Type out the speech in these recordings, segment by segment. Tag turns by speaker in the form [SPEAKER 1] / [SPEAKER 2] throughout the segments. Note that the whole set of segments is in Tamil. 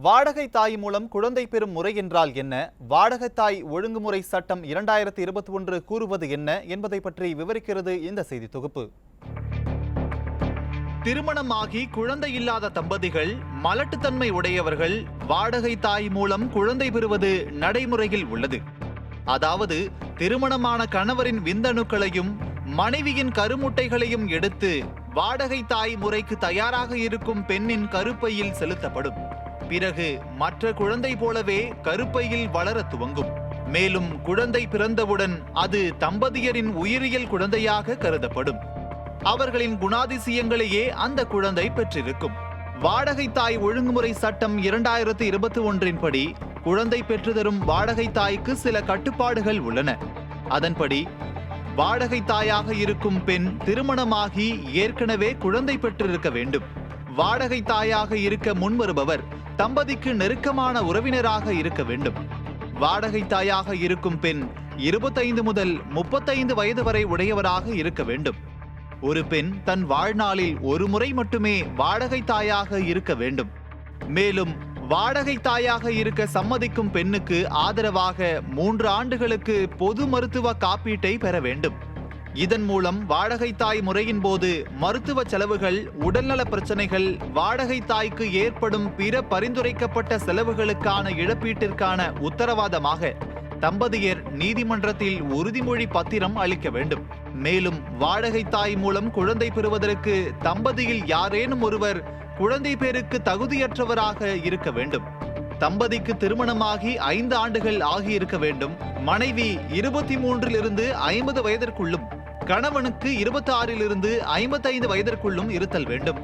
[SPEAKER 1] வாடகை தாய் மூலம் குழந்தை பெறும் முறை என்றால் என்ன? வாடகை தாய் ஒழுங்குமுறை சட்டம் இரண்டாயிரத்தி இருபத்தி ஒன்று கூறுவது என்ன என்பதை பற்றி விவரிக்கிறது இந்த செய்தி தொகுப்பு. திருமணமாகி குழந்தை இல்லாத தம்பதிகள் மலட்டுத்தன்மை உடையவர்கள் வாடகை தாய் மூலம் குழந்தை பெறுவது நடைமுறையில் உள்ளது. அதாவது திருமணமான கணவரின் விந்தணுக்களையும் மனைவியின் கருமுட்டைகளையும் எடுத்து வாடகை தாய் முறைக்கு தயாராக இருக்கும் பெண்ணின் கருப்பையில் செலுத்தப்படும். பிறகு மற்ற குழந்தை போலவே கருப்பையில் வளர துவங்கும். மேலும் குழந்தை பிறந்தவுடன் அது தம்பதியரின் உயிரியல் குழந்தையாக கருதப்படும். அவர்களின் குணாதிசயங்களையே அந்த குழந்தை பெற்றிருக்கும். வாடகை தாய் ஒழுங்குமுறை சட்டம் இரண்டாயிரத்து இருபத்தி ஒன்றின் படி குழந்தை பெற்றுதரும் வாடகை தாய்க்கு சில கட்டுப்பாடுகள் உள்ளன. அதன்படி வாடகை தாயாக இருக்கும் பெண் திருமணமாகி ஏற்கனவே குழந்தை பெற்றிருக்க வேண்டும். வாடகை தாயாக இருக்க முன்வருபவர் தம்பதிக்கு நெருக்கமான உறவினராக இருக்க வேண்டும். வாடகை தாயாக இருக்கும் பெண் இருபத்தைந்து முதல் முப்பத்தைந்து வயது வரை உடையவராக இருக்க வேண்டும். ஒரு பெண் தன் வாழ்நாளில் ஒரு முறை மட்டுமே வாடகை தாயாக இருக்க வேண்டும். மேலும் வாடகை தாயாக இருக்க சம்மதிக்கும் பெண்ணுக்கு ஆதரவாக மூன்று ஆண்டுகளுக்கு பொது மருத்துவ காப்பீட்டை பெற வேண்டும். இதன் மூலம் வாடகை தாய் முறையின் போது மருத்துவ செலவுகள் உடல்நல பிரச்சனைகள் வாடகை தாய்க்கு ஏற்படும் பிற பரிந்துரைக்கப்பட்ட செலவுகளுக்கான இழப்பீட்டிற்கான உத்தரவாதமாக தம்பதியர் நீதிமன்றத்தில் உறுதிமொழி பத்திரம் அளிக்க வேண்டும். மேலும் வாடகை தாய் மூலம் குழந்தை பெறுவதற்கு தம்பதியில் யாரேனும் ஒருவர் குழந்தை பேருக்கு தகுதியற்றவராக இருக்க வேண்டும். தம்பதிக்கு திருமணமாகி ஐந்து ஆண்டுகள் ஆகியிருக்க வேண்டும். மனைவி இருபத்தி மூன்றிலிருந்து ஐம்பது வயதிற்குள்ளும் கணவனுக்கு இருபத்தி ஆறிலிருந்து ஐம்பத்தைந்து வயதிற்குள்ளும் இருத்தல் வேண்டும்.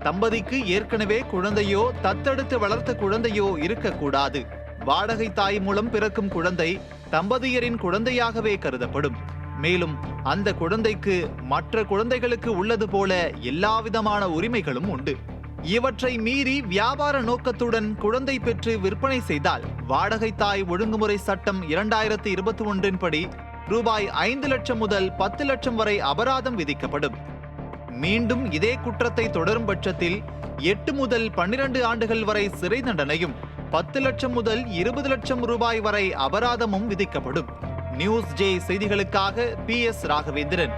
[SPEAKER 1] தம்பதிக்கு ஏற்கனவே குழந்தையோ தத்தெடுத்து வளர்த்த குழந்தையோ இருக்கக்கூடாது. வாடகை தாய் மூலம் பிறக்கும் குழந்தை தம்பதியரின் குழந்தையாகவே கருதப்படும். மேலும் அந்த குழந்தைக்கு மற்ற குழந்தைகளுக்கு உள்ளது போல எல்லாவிதமான உரிமைகளும் உண்டு. இவற்றை மீறி வியாபார நோக்கத்துடன் குழந்தை பெற்று விற்பனை செய்தால் வாடகை தாய் ஒழுங்குமுறை சட்டம் இரண்டாயிரத்தி இருபத்தி ஒன்றின் படி ரூபாய் ஐந்து லட்சம் முதல் பத்து லட்சம் வரை அபராதம் விதிக்கப்படும். மீண்டும் இதே குற்றத்தை தொடரும் பட்சத்தில் எட்டு முதல் பன்னிரண்டு ஆண்டுகள் வரை சிறை தண்டனையும் பத்து லட்சம் முதல் இருபது லட்சம் ரூபாய் வரை அபராதமும் விதிக்கப்படும். நியூஸ் ஜே செய்திகளுக்காக பி எஸ் ராகவேந்திரன்.